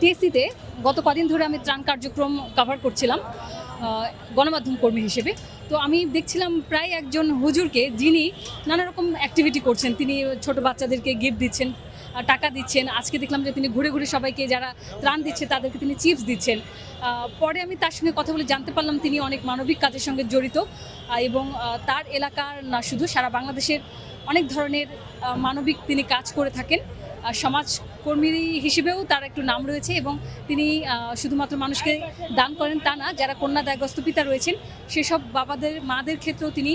টিএসসিতে গত কদিন ধরে আমি ত্রাণ কার্যক্রম কভার করছিলাম গণমাধ্যম কর্মী হিসেবে। তো আমি দেখছিলাম প্রায় একজন হুজুরকে যিনি নানা রকম অ্যাক্টিভিটি করছেন। তিনি ছোট বাচ্চাদেরকে গিফট দিচ্ছেন। টাকা দিচ্ছেন। আজকে দেখলাম যে তিনি ঘুরে ঘুরে সবাইকে যারা ত্রাণ দিচ্ছে, তাদেরকে তিনি চিপস দিচ্ছেন। পরে আমি তার সঙ্গে কথা বলে জানতে পারলাম তিনি অনেক মানবিক কাজের সঙ্গে জড়িত এবং তার এলাকার না শুধু, সারা বাংলাদেশের অনেক ধরনের মানবিক তিনি কাজ করে থাকেন। সমাজকর্মী হিসেবেও তার একটু নাম রয়েছে এবং তিনি শুধুমাত্র মানুষকে দান করেন তা না, যারা কন্যা দায়গ্রস্ত পিতা রয়েছেন, সেসব বাবাদের, মাদের ক্ষেত্রেও তিনি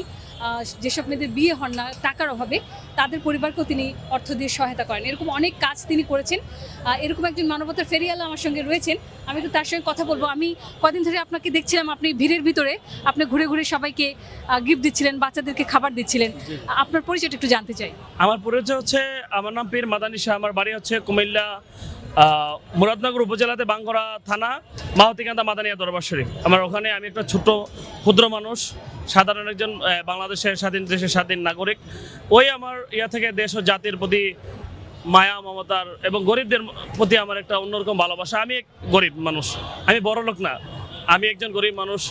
যেসব মেয়েদের বিয়ে হন না টাকার অভাবে তাদের পরিবারকেও তিনি অর্থ দিয়ে সহায়তা করেন। এরকম অনেক কাজ তিনি করেছেন। এরকম একজন মানবতার ফেরিয়ালা আমার সঙ্গে রয়েছেন। আমি একটু তার সঙ্গে কথা বলব। আমি কদিন ধরে আপনাকে দেখছিলাম আপনি ভিড়ের ভিতরে আপনি ঘুরে ঘুরে সবাইকে গিফট দিচ্ছিলেন বাচ্চাদেরকে খাবার দিচ্ছিলেন। আপনার পরিচয়টা একটু জানতে চাই। আমার পরিচয় হচ্ছে আমার নাম পীর মাদানী শাহ আমার বাড়ি হচ্ছে কুমিল্লা মুরাদনগর উপজেলাতে বাঙ্গরা থানা মাহতিকান্দা মাদানিয়া দরবার শরীফ। আমার ওখানে আমি একটা ছোট ক্ষুদ্র মানুষ, সাধারণ একজন বাংলাদেশের স্বাধীন দেশের স্বাধীন নাগরিক। ওই আমার ইয়া থেকে দেশ ও জাতির প্রতি মায়া, মমতার এবং গরিবদের প্রতি আমার একটা অন্যরকম ভালোবাসা। আমি এক গরিব মানুষ, আমি বড় লোক না। আমি একজন গরিব মানুষ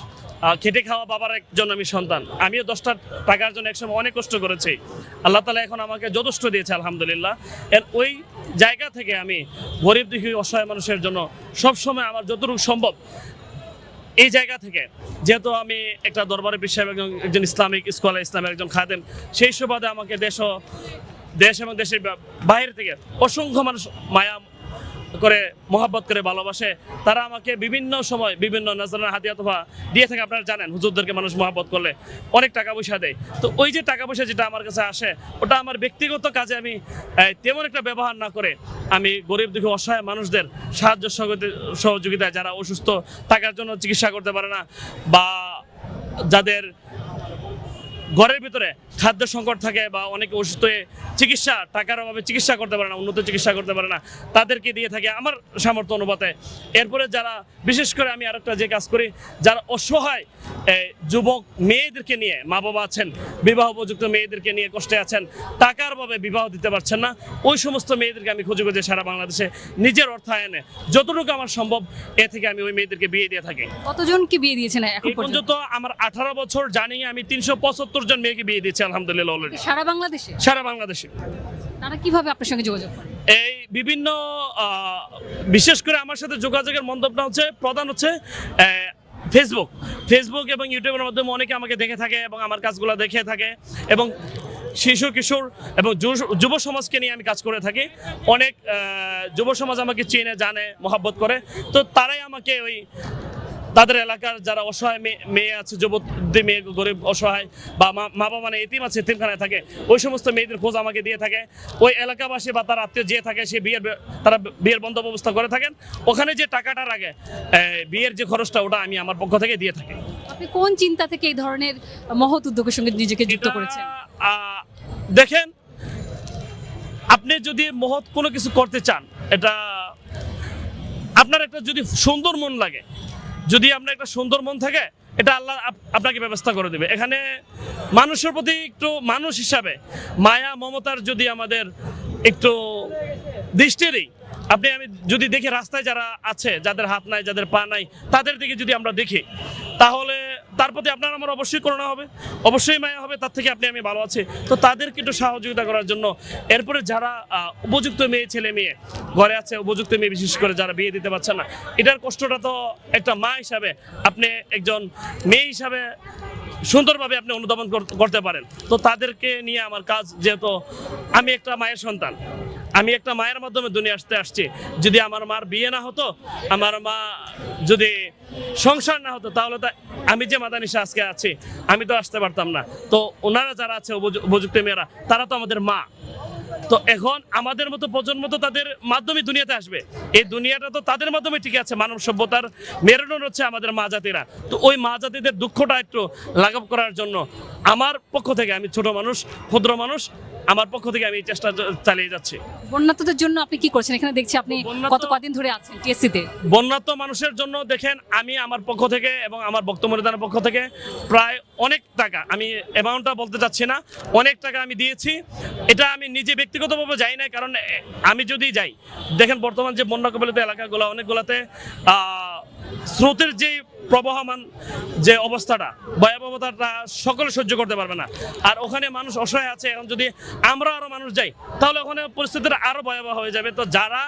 খেটে খাওয়া বাবার একজন আমি সন্তান। আমিও দশটা টাকার জন্য একসময় অনেক কষ্ট করেছি। আল্লাহ তালা এখন আমাকে যথেষ্ট দিয়েছে, আলহামদুলিল্লাহ। এর ওই জায়গা থেকে আমি গরিব, দুঃখী, অসহায় মানুষের জন্য সবসময় আমার যতটুকু সম্ভব, এই জায়গা থেকে, যেহেতু আমি একটা দরবারে বিশ্বের একজন একজন ইসলামিক স্কলার, ইসলামের একজন খাদেম, সেই সুবাদে আমাকে দেশ দেশ এবং দেশের বাইরে থেকে অসংখ্য মানুষ মায়া করে, মোহাব্বত করে, ভালোবাসে, তারা আমাকে বিভিন্ন সময় বিভিন্ন নজরানা হাতিয়া তোফা দিয়ে থাকে, আপনারা জানেন, হুজুরদেরকে মানুষ মোহাব্বত করলে অনেক টাকা পয়সা দেয়। তো ওই যে টাকা পয়সা যেটা আমার কাছে আসে, ওটা আমার ব্যক্তিগত কাজে আমি তেমন একটা ব্যবহার না করে আমি গরিব দুঃখী অসহায় মানুষদের সাহায্য সহযোগিতা- সহযোগিতায় যারা অসুস্থ থাকার জন্য চিকিৎসা করতে পারে না বা যাদের ঘরের ভিতরে খাদ্য সংকট থাকে বা অনেকে অসুস্থ হয়ে চিকিৎসা টাকার অভাবে চিকিৎসা করতে পারে না উন্নত চিকিৎসা করতে পারে না তাদেরকে দিয়ে থাকে আমার সামর্থ্য অনুপাতে। এরপরে যারা বিশেষ করে আমি আরেকটা যে কাজ করি যারা অসহায় যুবক মেয়েদেরকে নিয়ে মা বাবা আছেন বিবাহ উপযুক্ত মেয়েদেরকে নিয়ে কষ্টে আছেন টাকার অভাবে বিবাহ দিতে পারছেন না ওই সমস্ত মেয়েদেরকে আমি খুঁজে খুঁজে সারা বাংলাদেশে নিজের অর্থায়নে যতটুকু আমার সম্ভব এ থেকে আমি ওই মেয়েদেরকে বিয়ে দিয়ে থাকি। কতজনকে বিয়ে দিয়েছেন এখন পর্যন্ত আমার আঠারো বছর জানি আমি তিনশো পঁচাত্তর জন মেয়েকে বিয়ে দিচ্ছি আলহামদুলিল্লাহ অলরেডি সারা বাংলাদেশে? সারা বাংলাদেশে। তারা কীভাবে আপনার সঙ্গে যোগাযোগ করে? এই বিভিন্ন বিশেষ করে আমার সাথে যোগাযোগের মন্তব্যটা হচ্ছে প্রধান হচ্ছে ফেসবুক ফেসবুক এবং ইউটিউবের মাধ্যমে অনেকে আমাকে দেখে থাকে এবং আমার কাজগুলো দেখে থাকে এবং শিশু কিশোর এবং যুব- সমাজকে নিয়ে আমি কাজ করে থাকি। অনেক যুব সমাজ আমাকে চেনে জানে মহাব্বত করে। তো তারাই আমাকে ওই তাদের এলাকার যারা অসহায় মেয়ে আছে যুবতী মেয়ে গরিব অসহায় বা মা- বাবা মানে এতিম আছে এতিমখানায় থাকে ওই সমস্ত মেয়েদের খোঁজ আমাকে দিয়ে থাকে। ওই এলাকাবাসী বা তার আত্মীয় যে থাকে সে বিয়ের তারা বিয়ের বন্ধ ব্যবস্থা করে থাকেন। ওখানে যে টাকাটা লাগে বিয়ের যে খরচটা ওটা আমি আমার পক্ষ থেকে দিয়ে থাকি। আপনি কোন চিন্তা থেকে এই ধরনের মহৎ উদ্যোগের সঙ্গে নিজেকে যুক্ত করেছেন? দেখেন আপনি যদি মহৎ কোনো কিছু করতে চান এটা আপনার একটা যদি সুন্দর মন লাগে যদি আপনার একটা সুন্দর মন থাকে, এটা আল্লাহ আপনাকে ব্যবস্থা করে দেবে। এখানে মানুষের প্রতি একটু মানুষ হিসাবে মায়া, মমতার যদি আমাদের একটু দৃষ্টি দিই, আপনি আমি যদি দেখি রাস্তায় যারা আছে, যাদের হাত নাই, যাদের পা নাই, তাদের দিকে যদি আমরা দেখি, তাহলে তার প্রতি আপনার আমার অবশ্যই করোনা হবে, অবশ্যই মায়া হবে, তার থেকে আপনি আমি ভালো আছি। তো তাদেরকে একটু সহযোগিতা করার জন্য এরপরে যারা উপযুক্ত মেয়ে, ছেলে মেয়ে ঘরে আছে, উপযুক্ত মেয়ে বিশেষ করে যারা বিয়ে দিতে পারছে না, এটার কষ্টটা তো একটা মা হিসাবে আপনি একজন মেয়ে হিসাবে সুন্দরভাবে আপনি অনুধাবন করতে পারেন। তো তাদেরকে নিয়ে আমার কাজ, যেহেতু আমি একটা মায়ের সন্তান আমি একটা মায়ের মাধ্যমে দুনিয়া আসতে আসছি। যদি আমার মার বিয়ে না হতো, আমার মা যদি সংসার না হতো, তাহলে তো আমি যে মাদানিসা আজকে আছি, আমি তো আসতে পারতাম না। তো ওনারা যারা আছে, উপযু- উপযুক্ত মেয়েরা, তারা তো আমাদের মা। তো এখন আমাদের মতো প্রজন্ম তো তাদের মাধ্যমে দুনিয়াতে আসবে। এই দুনিয়াটা তো তাদের মাধ্যমে ঠিক আছে, মানব সভ্যতার মেরুদণ্ড হচ্ছে আমাদের মা জাতিরা। তো ওই মা জাতিদের দুঃখটা একটু লাঘব করার জন্য আমার পক্ষ থেকে আমি ছোট মানুষ, ক্ষুদ্র মানুষ আমার পক্ষ থেকে আমি এই চেষ্টা চালিয়ে যাচ্ছি। বন্যাতদের জন্য আপনি কি করছেন? এখানে দেখছি আপনি বন্যাত- কত কদিন ধরে আছেন টিএসসিতে বন্যাত্ম মানুষের জন্য দেখেন আমি আমার পক্ষ থেকে এবং আমার বক্তব্য দানের পক্ষ থেকে প্রায় অনেক টাকা আমি অ্যামাউন্টটা বলতে চাচ্ছি না অনেক টাকা আমি দিয়েছি। এটা আমি নিজে ব্যক্তিগতভাবে যাই না কারণ আমি যদি যাই দেখেন বর্তমান যে বন্যা কবলিত এলাকাগুলো অনেকগুলোতে স্রোতের যে প্রবাহমান যে অবস্থাটা, ভয়াবহতাটা সকলে সহ্য করতে পারবে না। আর ওখানে মানুষ অসহায় আছে, এখন যদি আমরা আরও মানুষ যাই, তাহলে ওখানে পরিস্থিতিটা আরও ভয়াবহ হয়ে যাবে। তো যারা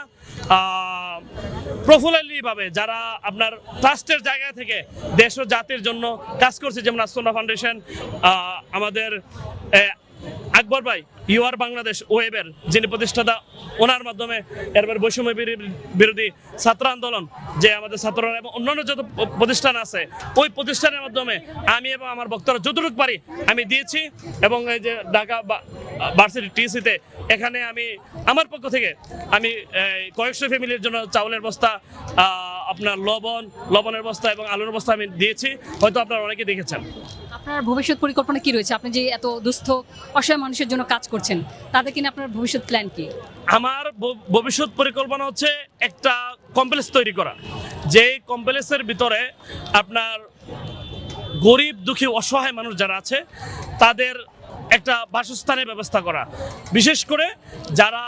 প্রফুল্লিভাবে যারা আপনার ট্রাস্টের জায়গা থেকে দেশ ও জাতির জন্য কাজ করছে, যেমন আসনা ফাউন্ডেশন আমাদের আকবর ভাই ইউআর বাংলাদেশ ওয়েবের যিনি প্রতিষ্ঠাতা, ওনার মাধ্যমে এরপর বৈষম্য বিরোধী ছাত্র আন্দোলন, যে আমাদের ছাত্ররা এবং অন্যান্য যত প্রতিষ্ঠান আছে, ওই প্রতিষ্ঠানের মাধ্যমে আমি এবং আমার বক্তারা যতটুকু পারি আমি দিয়েছি এবং এই যে ঢাকা ভার্সিটি টিসিতে এখানে আমি, আমার পক্ষ থেকে আমি কয়েকশো ফ্যামিলির জন্য চাউলের বস্তা আপনার লবণ, লবণের বস্তা এবং আলুর বস্তা আমি দিয়েছি, হয়তো আপনারা অনেকে দেখেছেন। আপনার ভবিষ্যৎ পরিকল্পনা কি রয়েছে? আপনি যে এত দুস্থ, অসহায় মানুষের জন্য কাজ করছেন, তাদের কিনে আপনার ভবিষ্যৎ প্ল্যান কি? আমার ভবিষ্যৎ পরিকল্পনা হচ্ছে একটা কমপ্লেক্স তৈরি করা। যে কমপ্লেক্সের ভিতরে আপনার গরিব, দুঃখী, অসহায় মানুষ যারা আছে, তাদের একটা বাসস্থানের ব্যবস্থা করা। বিশেষ করে যারা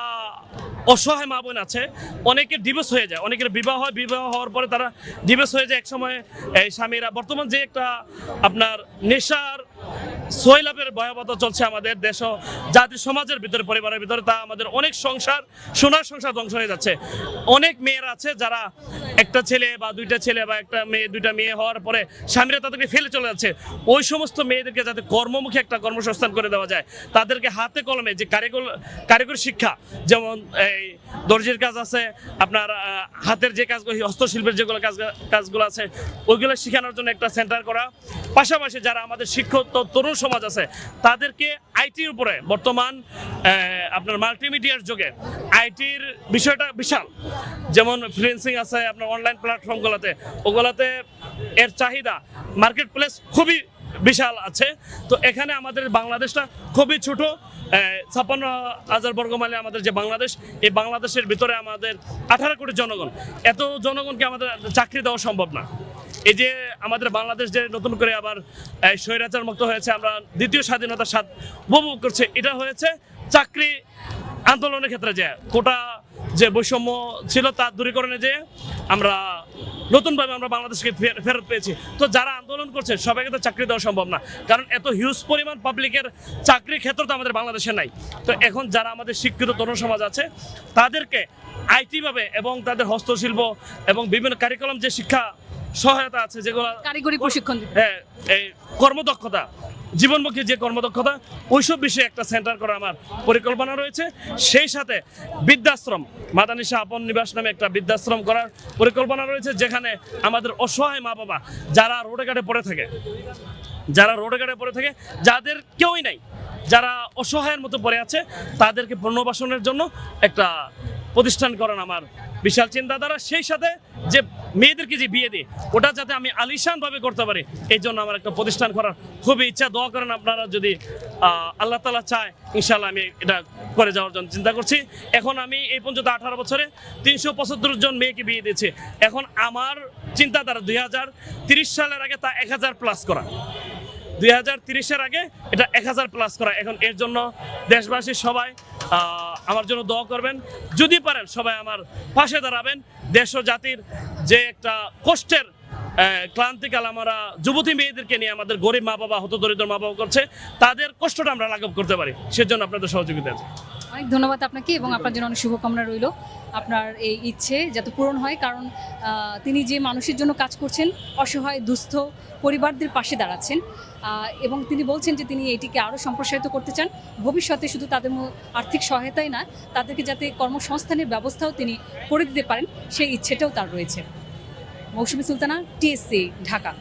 অসহায় মা বোন আছে, অনেকের ডিভোর্স হয়ে যায়, অনেকের বিবাহ হয়, বিবাহ হওয়ার পরে তারা ডিভোর্স হয়ে যায় এক সময় এই স্বামীরা। বর্তমান যে একটা আপনার নেশার সৈলাভের ভয়াবহতা চলছে আমাদের দেশ জাতি সমাজের ভিতরে, পরিবারের ভিতরে। তা আমাদের অনেক সংসার, সোনার সংসার ধ্বংস হয়ে যাচ্ছে। অনেক মেয়েরা আছে যারা একটা ছেলে বা দুইটা ছেলে বা একটা মেয়ে, দুইটা মেয়ে হওয়ার পরে স্বামীরা তাদেরকে ফেলে চলে যাচ্ছে। ওই সমস্ত মেয়েদেরকে যাতে কর্মমুখী একটা কর্মসংস্থান করে দেওয়া যায়, তাদেরকে হাতে কলমে যে কারিগর কারিগরি শিক্ষা, যেমন এই দর্জির কাজ আছে, আপনার হাতের যে কাজগুলো হস্তশিল্পের যেগুলো কাজ, কাজগুলো আছে, ওইগুলো শেখানোর জন্য একটা সেন্টার করা। পাশাপাশি যারা আমাদের শিক্ষক তরুণ সমাজ আছে, তাদেরকে আইটির উপরে বর্তমান আপনার মাল্টিমিডিয়ার যুগে আইটির বিষয়টা বিশাল। যেমন ফ্রিল্যান্সিং আছে, আপনার অনলাইন প্ল্যাটফর্মগুলোতে ওগুলোতে এর চাহিদা মার্কেট প্লেস খুবই বিশাল আছে। তো এখানে আমাদের বাংলাদেশটা খুবই ছোট। ছাপ্পান্ন হাজার বর্গমাইলে আমাদের যে বাংলাদেশ, এই বাংলাদেশের ভিতরে আমাদের আঠারো কোটি জনগণ। এত জনগণকে আমাদের চাকরি দেওয়া সম্ভব না। এই যে আমাদের বাংলাদেশ যে নতুন করে আবার স্বৈরাচার মুক্ত হয়েছে, আমরা দ্বিতীয় স্বাধীনতার স্বাদ উপভোগ করছে, এটা হয়েছে চাকরি আন্দোলনের ক্ষেত্রে যে কোটা যে বৈষম্য ছিল তার দূরীকরণে যে আমরা নতুনভাবে আমরা বাংলাদেশকে ফেরত পেয়েছি। তো যারা আন্দোলন করছে সবাইকে তো চাকরি দেওয়া সম্ভব না। কারণ এত হিউজ পরিমাণ পাবলিকের চাকরির ক্ষেত্র তো আমাদের বাংলাদেশে নাই। তো এখন যারা আমাদের শিক্ষিত তরুণ সমাজ আছে তাদেরকে আইটিভাবে এবং তাদের হস্তশিল্প এবং বিভিন্ন কারিকুলাম যে শিক্ষা সহায়তা আছে যেগুলো কারিগরি প্রশিক্ষণ হ্যাঁ এই কর্মদক্ষতা জীবনমুখী যে কর্মদক্ষতা, ওইসব বিষয়ে একটা সেন্টার করা আমার পরিকল্পনা রয়েছে। সেই সাথে বৃদ্ধাশ্রম মাদানিশা আপন নিবাস নামে একটা বৃদ্ধাশ্রম করার পরিকল্পনা রয়েছে, যেখানে আমাদের অসহায় মা বাবা যারা রোডে ঘাটে পড়ে থাকে, যারা রোডে ঘাটে পড়ে থাকে, যাদের কেউই নাই, যারা অসহায়ের মতো পড়ে আছে, তাদেরকে পুনর্বাসনের জন্য একটা প্রতিষ্ঠান করেন আমার বিশাল চিন্তাধারা। সেই সাথে যে মেয়েদেরকে যে বিয়ে দিই, ওটা যাতে আমি আলিশান ভাবে করতে পারি, এই জন্য আমার একটা প্রতিষ্ঠান করার খুবই ইচ্ছা। দোয়া করেন আপনারা যদি আল্লাহ তালা চায় ইনশাল্লাহ আমি এটা করে যাওয়ার জন্য চিন্তা করছি। এখন আমি এই পর্যন্ত আঠারো বছরে তিনশো পঁচাত্তর জন মেয়েকে বিয়ে দিয়েছি। এখন আমার চিন্তাধারা দুই হাজার তিরিশ সালের আগে তা এক হাজার প্লাস করা। দুই হাজার আগে এটা এক হাজার প্লাস করা। এখন এর জন্য দেশবাসী সবাই আমার জন্য দোয়া করবেন। যদি পারেন সবাই আমার পাশে দাঁড়াবেন। দেশ ও জাতির যে একটা কষ্টের ক্লান্তিকাল আমরা যুবতী মেয়েদেরকে নিয়ে আমাদের গরিব মা বাবা হত দরিদ্র মা বাবা করছে, তাদের কষ্টটা আমরা লাঘব করতে পারি। সেজন্য আপনাদের সহযোগিতা আছে। অনেক ধন্যবাদ আপনাকে এবং আপনার জন্য অনেক শুভকামনা রইল। আপনার এই ইচ্ছে যাতে পূরণ হয়, কারণ তিনি যে মানুষের জন্য কাজ করছেন, অসহায়, দুস্থ পরিবারদের পাশে দাঁড়াচ্ছেন এবং তিনি বলছেন যে তিনি এটিকে আরও সম্প্রসারিত করতে চান। ভবিষ্যতে শুধু তাদের আর্থিক সহায়তাই না, তাদেরকে যাতে কর্মসংস্থানের ব্যবস্থাও তিনি করে দিতে পারেন, সেই ইচ্ছেটাও তার রয়েছে। মৌসুমী সুলতানা, টিএসসি, ঢাকা।